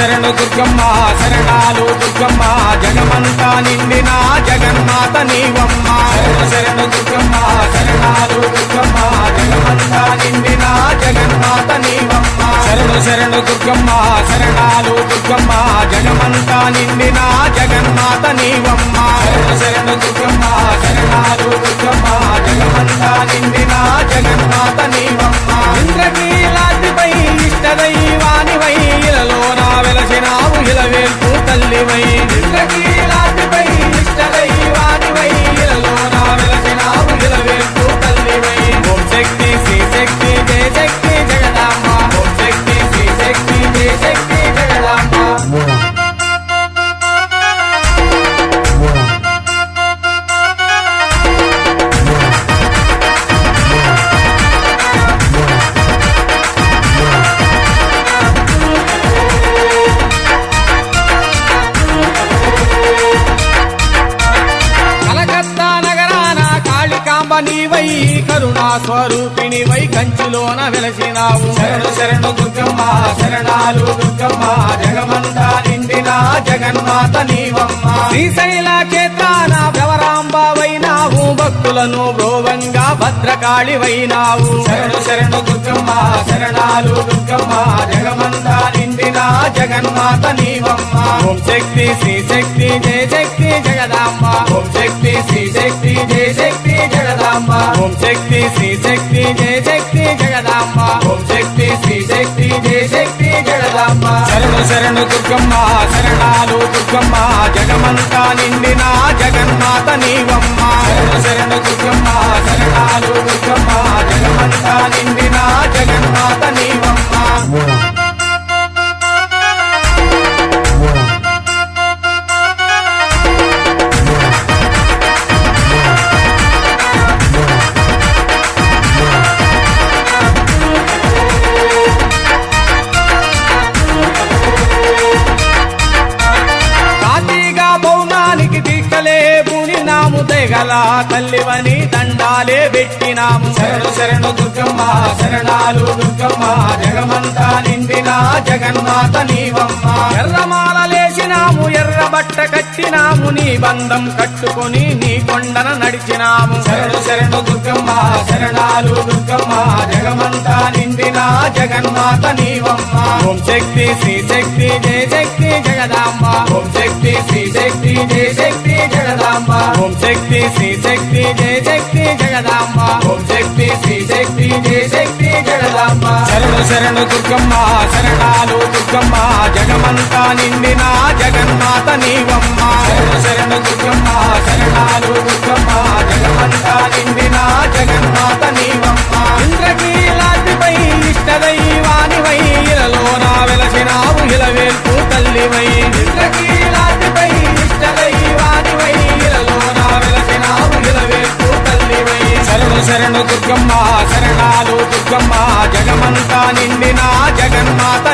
శరణు దుర్గమ్మ శరణాలు దుర్గమ్మ జగమంతా నిండిన జగన్మాత నీవమ్మ. శరణు దుర్గమ్మ శరణాలు దుర్గమ్మ జగమంతా నిండిన జగన్మాత నీవమ్మ. శరణు శరణు దుర్గమ్మ శరణాలు దుర్గమ్మ జగమంతా నిండిన జగన్మాత నీవమ్మ. శరణు దుర్గమ్మ శరణాలు దుర్గమ్మ. ఇలవేల్పు తల్లివై కరుణా స్వరూపిణివై కంచిలోన వెలసినావు. శరణు శరణు దుర్గమ్మ శరణాలు దుర్గమ్మ జగమంతా నిండిన జగన్మాత నీవమ్మ. శ్రీశైల క్షేత్రాన భ్రవరాంబావైనావు భక్తులను బ్రోవంగా భద్రకాళి వైనావు శరణు శరణు దుర్గమ్మ శరణాలు దుర్గమ్మ జగమంతా నిండిన జగన్మాత నీవమ్మ. ఓం శక్తి శ్రీ శక్తి జయ శక్తి జగదాంబ. ఓం శక్తి శ్రీ ఓం శక్తి శ్రీ శక్తి జయ శక్తి జగదాంబ. ఓం శక్తి శ్రీ శక్తి జయ శక్తి జగదాంబ. శరణు శరణు దుర్గమ్మ శరణాలు దుర్గమ్మ జగమంతా నిండిన జగన్మాత నీవమ్మ. తెగల తల్లివని దండాలే పెట్టినాము. శరణు శరణు దుర్గమ్మ శరణాలు దుర్గమ్మ జగమంతా నిండిన జగన్మాత నీవమ్మ. ఎర్రమాల లేచినాము ఎర్ర బట్ట కట్టినాము నీ బంధం కట్టుకొని నీ కొండన నడిచినాము. శరణు శరణు దుర్గమ్మ శరణాలు దుర్గమ్మ జగమంతా నిండిన జగన్మాత నీవమ్మ. ఓం శక్తి శ్రీ శక్తి జయ శక్తి జగదాంబ. ఓం శక్తి శ్రీ శక్తి జయ శక్తి. శక్తి శ్రీ శక్తి జయ శక్తి జగదాంబ. ఓం శక్తి శ్రీ శక్తి జయ శక్తి జగదాంబ. శరణు శరణు దుర్గమ్మ శరణాలు దుర్గమ్మ జగమంతా నిండిన జగన్మాత నీవమ్మ. శరణు శరణు దుర్గమ్మ శరణాలు దుర్గమ్మ జగమంతా నిండిన జగన్మాత నీవమ్మ. ఇంద్రకీలాద్రిపై ఇష్ట దైవానివై ఇలలో నా వెలసినావు ఇలవేల్పు తల్లివై. ఇంద్రకీలాద్రిపై శరణాలు దుర్గమ్మ జగమంతా నిండిన జగన్మాత